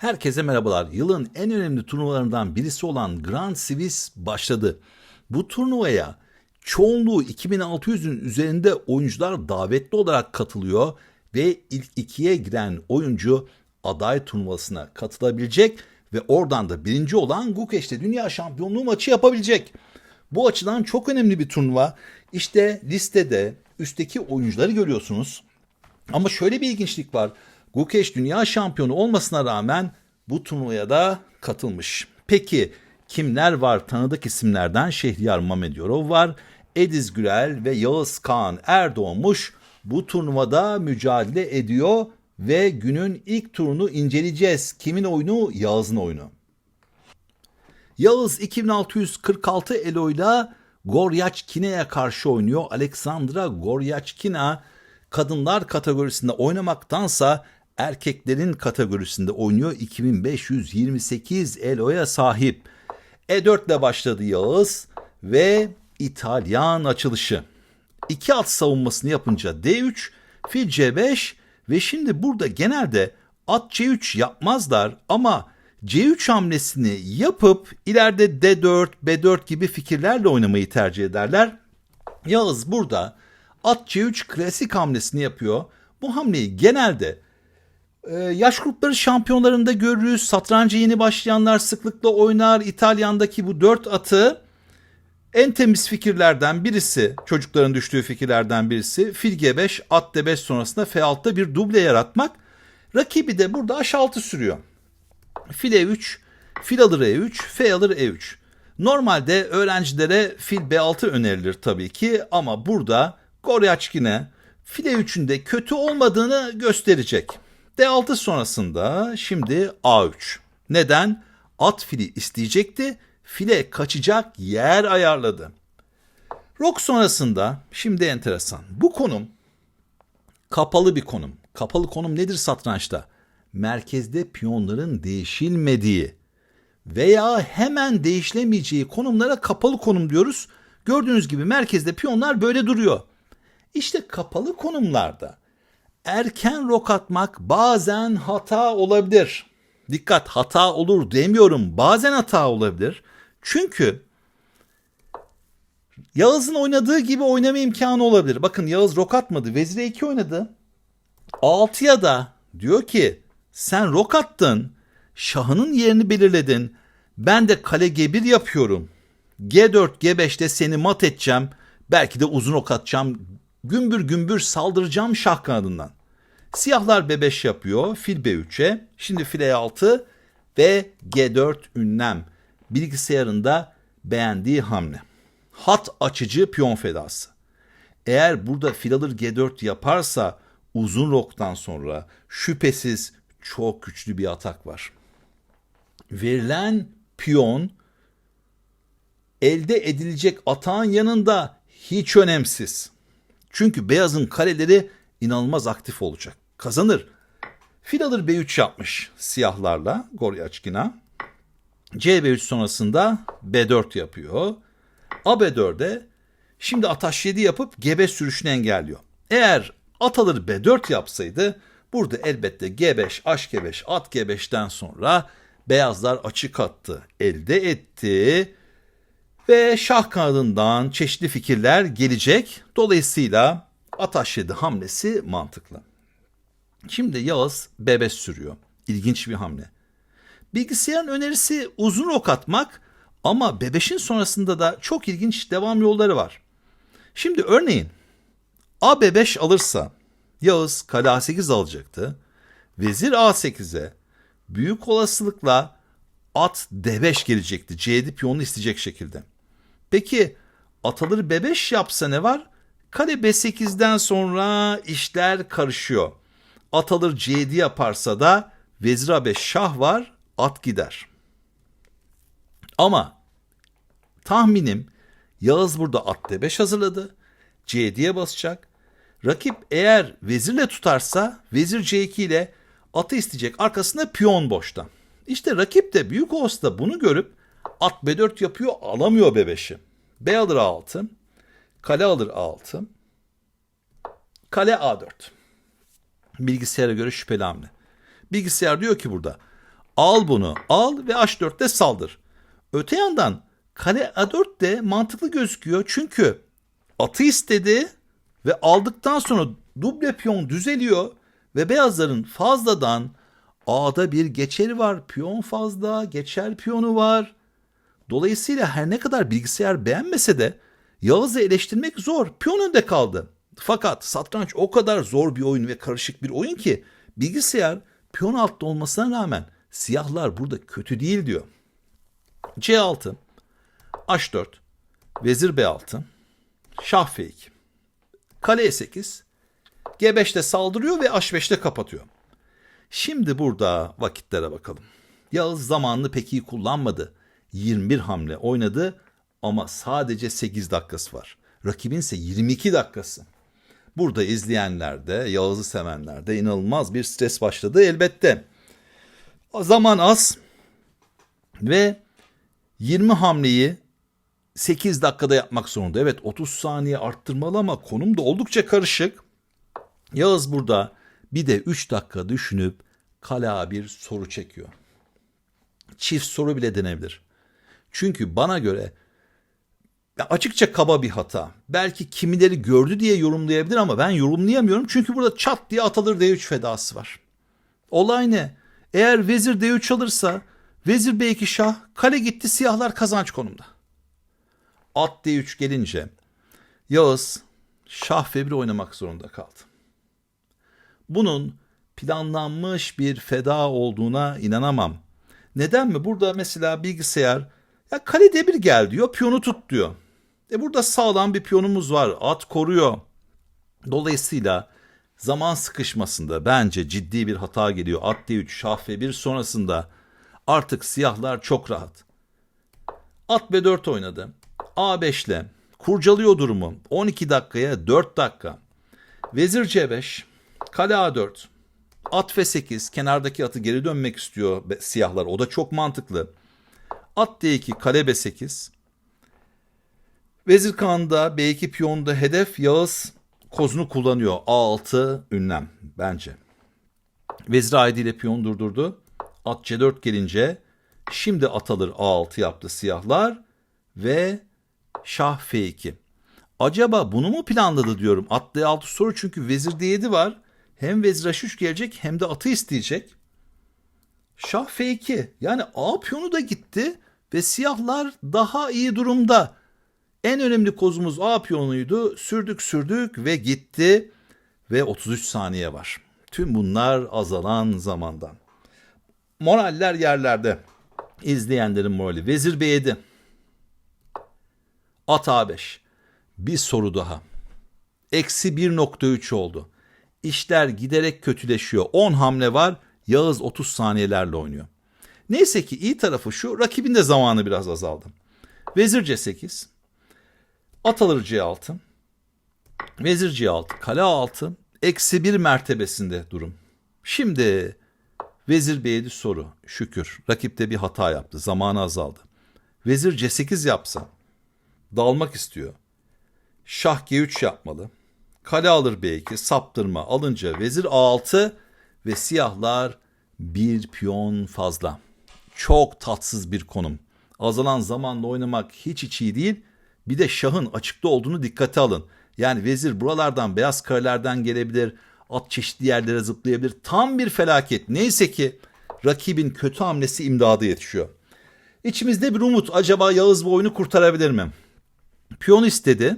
Herkese merhabalar. Yılın en önemli turnuvalarından birisi olan Grand Swiss başladı. Bu turnuvaya çoğunluğu 2600'ün üzerinde oyuncular davetli olarak katılıyor ve ilk ikiye giren oyuncu aday turnuvasına katılabilecek ve oradan da birinci olan Gukeş'te dünya şampiyonluğu maçı yapabilecek. Bu açıdan çok önemli bir turnuva. İşte listede üstteki oyuncuları görüyorsunuz. Ama şöyle bir ilginçlik var. Gukeş dünya şampiyonu olmasına rağmen bu turnuvaya da katılmış. Peki kimler var? Tanıdık isimlerden Şehriyar Mamedyorov var. Ediz Gürel ve Yağız Kaan Erdoğmuş bu turnuvada mücadele ediyor ve günün ilk turunu inceleyeceğiz. Kimin oyunu? Yağız'ın oyunu. Yağız 2646 eloyla Goryaçkina'ya karşı oynuyor. Alexandra Goryaçkina kadınlar kategorisinde oynamaktansa erkeklerin kategorisinde oynuyor. 2528 eloya sahip. E4 ile başladı Yağız ve İtalyan açılışı. İki at savunmasını yapınca D3, fil C5 ve şimdi burada genelde at C3 yapmazlar ama C3 hamlesini yapıp ileride D4, B4 gibi fikirlerle oynamayı tercih ederler. Yağız burada at C3 klasik hamlesini yapıyor. Bu hamleyi genelde e, yaş grupları şampiyonlarında görürüz. Satrancı yeni başlayanlar sıklıkla oynar. İtalyan'daki bu dört atı en temiz fikirlerden birisi, çocukların düştüğü fikirlerden birisi fil G5, at D5 sonrasında F6'da bir duble yaratmak. Rakibi de burada H6 sürüyor. Fil E3, fil alır E3, F alır E3. Normalde öğrencilere fil B6 önerilir tabii ki ama burada Goryaçkin'e file 3'ün de kötü olmadığını gösterecek. D6 sonrasında şimdi A3. Neden? At fili isteyecekti. File kaçacak yer ayarladı. Rok sonrasında şimdi enteresan. Bu konum kapalı bir konum. Kapalı konum nedir satrançta? Merkezde piyonların değişilmediği veya hemen değişilemeyeceği konumlara kapalı konum diyoruz. Gördüğünüz gibi merkezde piyonlar böyle duruyor. İşte kapalı konumlarda erken rok atmak bazen hata olabilir. Dikkat hata olur demiyorum. Bazen hata olabilir. Çünkü Yağız'ın oynadığı gibi oynama imkanı olabilir. Bakın Yağız rok atmadı. Vezire 2 oynadı. 6'ya da diyor ki sen rok attın. Şahının yerini belirledin. Ben de kale G1 yapıyorum. G4, G5'te seni mat edeceğim. Belki de uzun ok atacağım. Gümbür gümbür saldıracağım şah kanadından. Siyahlar B5 yapıyor. Fil B3'e. Şimdi fil E6 ve G4 ünlem. Bilgisayarında beğendiği hamle. Hat açıcı piyon fedası. Eğer burada fil alır G4 yaparsa uzun roktan sonra şüphesiz çok güçlü bir atak var. Verilen piyon elde edilecek atağın yanında hiç önemsiz. Çünkü beyazın kareleri inanılmaz aktif olacak. Kazanır. Fil alır B3 yapmış siyahlarla Goryaçkina. C5 sonrasında B4 yapıyor. A B4'e şimdi at H7 yapıp G5 sürüşünü engelliyor. Eğer at alır B4 yapsaydı burada elbette G5, H5, at G5'ten sonra beyazlar açık attı. Elde etti ve şah kanadından çeşitli fikirler gelecek. Dolayısıyla at H7 hamlesi mantıklı. Şimdi Yağız B5 sürüyor. İlginç bir hamle. Bilgisayarın önerisi uzun ok atmak ama B5'in sonrasında da çok ilginç devam yolları var. Şimdi örneğin A B5 alırsa Yağız kale A8 alacaktı. Vezir A8'e büyük olasılıkla at D5 gelecekti. C7 piyonu isteyecek şekilde. Peki at alır B5 yapsa ne var? Kale B8'den sonra işler karışıyor. At alır C7 yaparsa da vezir A5 şah var at gider. Ama tahminim Yağız burada at D5 hazırladı. C7'ye basacak. Rakip eğer vezirle tutarsa vezir C2 ile atı isteyecek. Arkasında piyon boşta. İşte rakip de büyük olasılıkla bunu görüp at B4 yapıyor alamıyor B5'i. B alır A6. Kale alır A6. Kale A4. Bilgisayara göre şüpheli hamle. Bilgisayar diyor ki burada Al bunu al ve H4'te saldır. Öte yandan kale A4 de mantıklı gözüküyor. Çünkü atı istedi ve aldıktan sonra duble piyon düzeliyor ve beyazların fazladan A'da bir geçeri var. Piyon fazla, geçer piyonu var. Dolayısıyla her ne kadar bilgisayar beğenmese de Yağız'ı eleştirmek zor. Piyon önde kaldı. Fakat satranç o kadar zor bir oyun ve karışık bir oyun ki bilgisayar piyon altta olmasına rağmen siyahlar burada kötü değil diyor. C6, H4, Vezir B6, Şah F2, Kale E8, G5'te saldırıyor ve H5'te kapatıyor. Şimdi burada vakitlere bakalım. Yağız zamanını pek iyi kullanmadı. 21 hamle oynadı ama sadece 8 dakikası var. Rakibin ise 22 dakikası. Burada izleyenler de, Yağız'ı sevenler de inanılmaz bir stres başladı elbette. Zaman az ve 20 hamleyi 8 dakikada yapmak zorunda. Evet 30 saniye arttırmalı ama konum da oldukça karışık. Yağız burada bir de 3 dakika düşünüp kala bir soru çekiyor. Çift soru bile denebilir. Çünkü bana göre ya açıkça kaba bir hata. Belki kimileri gördü diye yorumlayabilir ama ben yorumlayamıyorum. Çünkü burada çat diye atılır D3 fedası var. Olay ne? Eğer vezir D3 alırsa vezir B2 şah kale gitti siyahlar kazanç konumda. At D3 gelince Yağız şah F1 oynamak zorunda kaldı. Bunun planlanmış bir feda olduğuna inanamam. Neden mi? Burada mesela bilgisayar ya kale D1 gel diyor, piyonu tut diyor. E burada sağlam bir piyonumuz var. At koruyor. Dolayısıyla zaman sıkışmasında bence ciddi bir hata geliyor. At D3, şah F1 sonrasında artık siyahlar çok rahat. At B4 oynadı. A5 ile kurcalıyor durumu. 12 dakikaya 4 dakika. Vezir C5, kale A4, at F8, kenardaki atı geri dönmek istiyor siyahlar. O da çok mantıklı. At D2, kale B8. Vezir Kağan'da B2 piyonda hedef Yağız kozunu kullanıyor. A6 ünlem bence. Vezir A7 ile piyon durdurdu. At C4 gelince şimdi at alır A6 yaptı siyahlar ve Şah F2. Acaba bunu mu planladı diyorum. At D6 soru çünkü vezir D7 var. Hem vezir H3 gelecek hem de atı isteyecek. Şah F2 yani A piyonu da gitti ve siyahlar daha iyi durumda. En önemli kozumuz A piyonuydu. Sürdük sürdük ve gitti ve 33 saniye var. Tüm bunlar azalan zamandan. Moraller yerlerde. İzleyenlerin morali. Vezir B7. At A5. Bir soru daha. Eksi 1.3 oldu. İşler giderek kötüleşiyor. 10 hamle var. Yağız 30 saniyelerle oynuyor. Neyse ki iyi tarafı şu. Rakibin de zamanı biraz azaldı. Vezir C8. At alır C6. Vezir C6. Kale A6. Eksi 1 mertebesinde durum. Şimdi Vezir B7 soru. Şükür. Rakipte bir hata yaptı. Zamanı azaldı. Vezir C8 yapsa dalmak istiyor. Şah G3 yapmalı. Kale alır B2, saptırma alınca vezir A6 ve siyahlar bir piyon fazla. Çok tatsız bir konum. Azalan zamanla oynamak hiç hiç iyi değil. Bir de şahın açıkta olduğunu dikkate alın. Yani vezir buralardan beyaz karelerden gelebilir. At çeşitli yerlere zıplayabilir. Tam bir felaket. Neyse ki rakibin kötü hamlesi imdadı yetişiyor. İçimizde bir umut. Acaba Yağız bu oyunu kurtarabilir mi? Piyon istedi.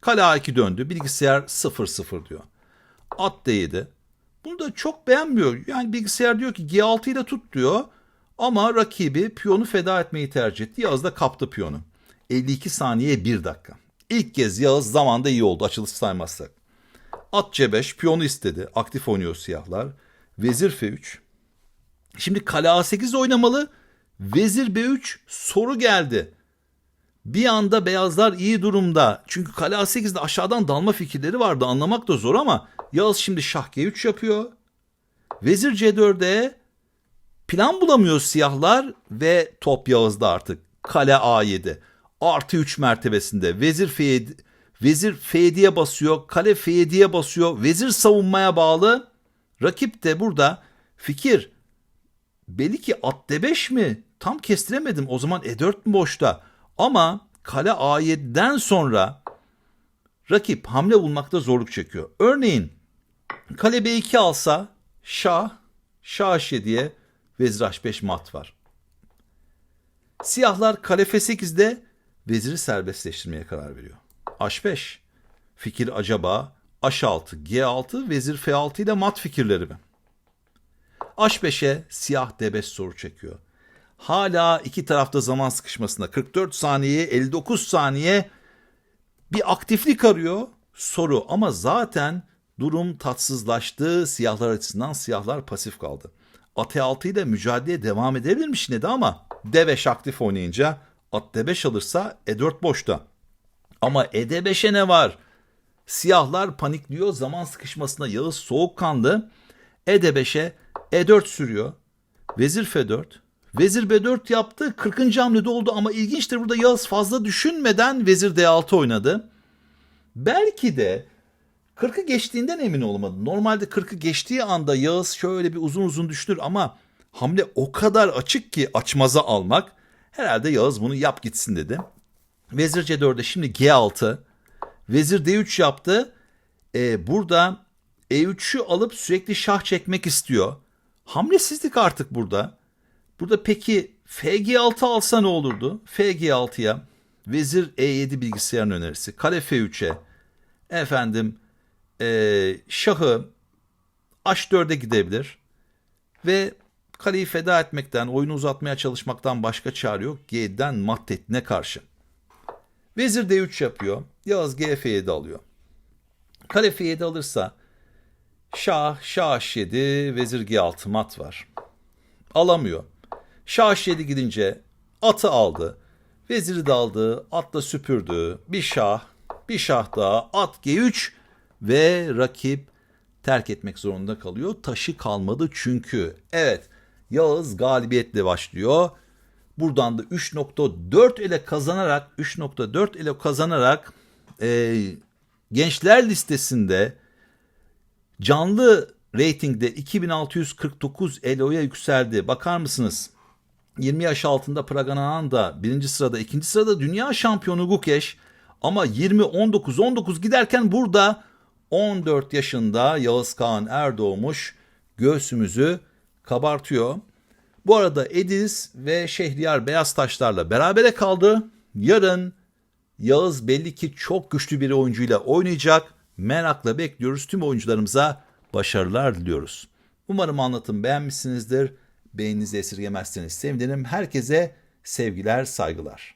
Kale A2 döndü. Bilgisayar 0-0 diyor. At D7. Bunu da çok beğenmiyor. Yani bilgisayar diyor ki G6 ile tut diyor. Ama rakibi piyonu feda etmeyi tercih etti. Yağız da kaptı piyonu. 52 saniye 1 dakika. İlk kez Yağız zamanda iyi oldu açılış saymazsak. At C5 piyonu istedi. Aktif oynuyor siyahlar. Vezir F3. Şimdi kale A8 oynamalı. Vezir B3 soru geldi. Bir anda beyazlar iyi durumda. Çünkü kale A8'de aşağıdan dalma fikirleri vardı. Anlamak da zor ama Yağız şimdi şah G3 yapıyor. Vezir C4'e plan bulamıyor siyahlar ve top Yağız'da artık. Kale A7 artı 3 mertebesinde. Vezir F7, vezir F7'ye basıyor. Kale F7'ye basıyor. Vezir savunmaya bağlı. Rakip de burada fikir belli ki at D5 mi? Tam kestiremedim. O zaman E4 mü boşta? Ama kale A7'den sonra rakip hamle bulmakta zorluk çekiyor. Örneğin kale B2 alsa şah, şah H7'ye vezir H5 mat var. Siyahlar kale F8'de veziri serbestleştirmeye karar veriyor. H5. Fikir acaba H6, G6, vezir F6 ile mat fikirleri mi? H5'e siyah D5 soru çekiyor. Hala iki tarafta zaman sıkışmasında 44 saniye 59 saniye bir aktiflik arıyor soru ama zaten durum tatsızlaştı. Siyahlar açısından siyahlar pasif kaldı. At E6 ile mücadeleye devam edebilirmiş yine de ama D5 aktif oynayınca at D5 alırsa E4 boşta. Ama E5'e ne var? Siyahlar panikliyor. Zaman sıkışmasında Yağız soğukkanlı. E5'e E4 sürüyor. Vezir F4. Vezir B4 yaptı. 40. hamlede oldu ama ilginçtir burada Yağız fazla düşünmeden Vezir D6 oynadı. Belki de 40'ı geçtiğinden emin olamadı. Normalde 40'ı geçtiği anda Yağız şöyle bir uzun uzun düşünür ama hamle o kadar açık ki açmaza almak. Herhalde Yağız bunu yap gitsin dedi. Vezir C4'e şimdi G6. Vezir D3 yaptı. Ee, burada E3'ü alıp sürekli şah çekmek istiyor. Hamlesizlik artık burada. Burada peki FG6 alsa ne olurdu? FG6'ya Vezir E7 bilgisayarın önerisi. Kale F3'e efendim ee, şahı H4'e gidebilir. Ve kaleyi feda etmekten, oyunu uzatmaya çalışmaktan başka çare yok. G'den mat tehdidine karşı. Vezir D3 yapıyor. Yağız G F7 alıyor. Kale F7 alırsa Şah, Şah H7, Vezir G6 mat var. Alamıyor. Şah H7 gidince atı aldı. Veziri de aldı, atla süpürdü. Bir şah, bir şah daha, at G3 ve rakip terk etmek zorunda kalıyor. Taşı kalmadı çünkü. Evet, Yağız galibiyetle başlıyor. Buradan da 3.4 ile kazanarak 3.4 ile kazanarak e, gençler listesinde canlı reytingde 2649 ELO'ya yükseldi. Bakar mısınız? 20 yaş altında Pragananda birinci sırada, ikinci sırada dünya şampiyonu Gukesh. Ama 20, 19, 19 giderken burada 14 yaşında Yağız Kağan Erdoğmuş göğsümüzü kabartıyor. Bu arada Ediz ve Şehriyar Beyaz Taşlar'la berabere kaldı. Yarın Yağız belli ki çok güçlü bir oyuncuyla oynayacak. Merakla bekliyoruz. Tüm oyuncularımıza başarılar diliyoruz. Umarım anlatım beğenmişsinizdir. Beğeninizi esirgemezseniz sevinirim. Herkese sevgiler, saygılar.